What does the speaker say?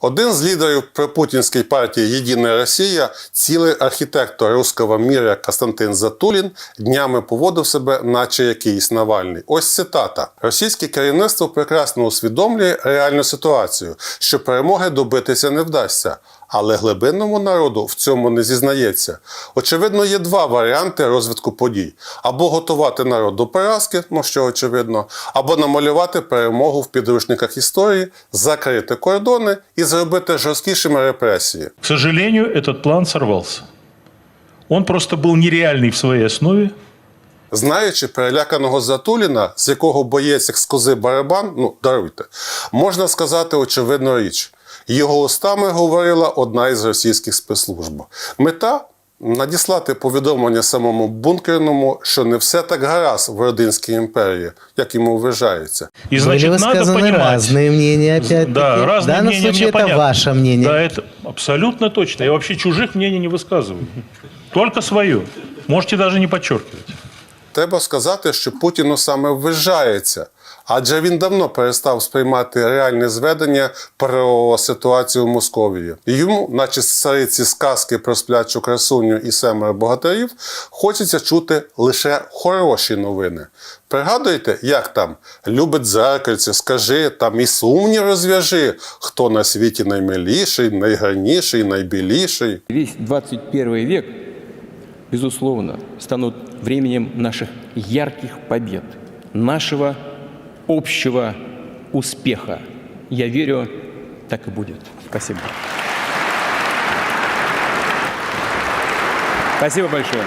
Один з лідерів пропутінської партії Єдина Росія, цілий архітектор руського міра Константин Затулін, днями поводив себе, наче якийсь Навальний. Ось цитата: російське керівництво прекрасно усвідомлює реальну ситуацію, що перемоги добитися не вдасться. Але глибинному народу в цьому не зізнається. Очевидно, є два варіанти розвитку подій: або готувати народ до поразки, ну що очевидно, або намалювати перемогу в підручниках історії, закрити кордони і зробити жорсткішими репресії. К сожалению, этот план сорвался. Он просто был нереальный в своей основе. Знаючи переляканого Затуліна, з якого боєць як з кози барабан, ну даруйте, можна сказати очевидну річ. Його устами говорила одна із російських спецслужб. Мета надіслати повідомлення самому бункерному, що не все так гаразд в Родинській імперії, як йому вважається. И значит, Были надо высказаны понимать. разные мнения, опять-таки. Да, в разные данном мнения случае мне это понятно. ваше мнение. Да, это абсолютно точно. Я вообще чужих мнений не высказываю. Только свое. Можете даже не подчеркивать. Треба сказати, що Путіну саме вважається, адже він давно перестав сприймати реальне зведення про ситуацію в Московії. Йому, наче з цариці сказки про сплячу красуню і семеро богатирів, хочеться чути лише хороші новини. Пригадуєте, як там любить зеркальце, скажи там і сумні розв'яжи, хто на світі наймиліший, найгарніший, найбіліший. Весь 21 век, безусловно, станут временем наших ярких побед, нашего общего успеха. Я верю, так и будет. Спасибо. Спасибо большое.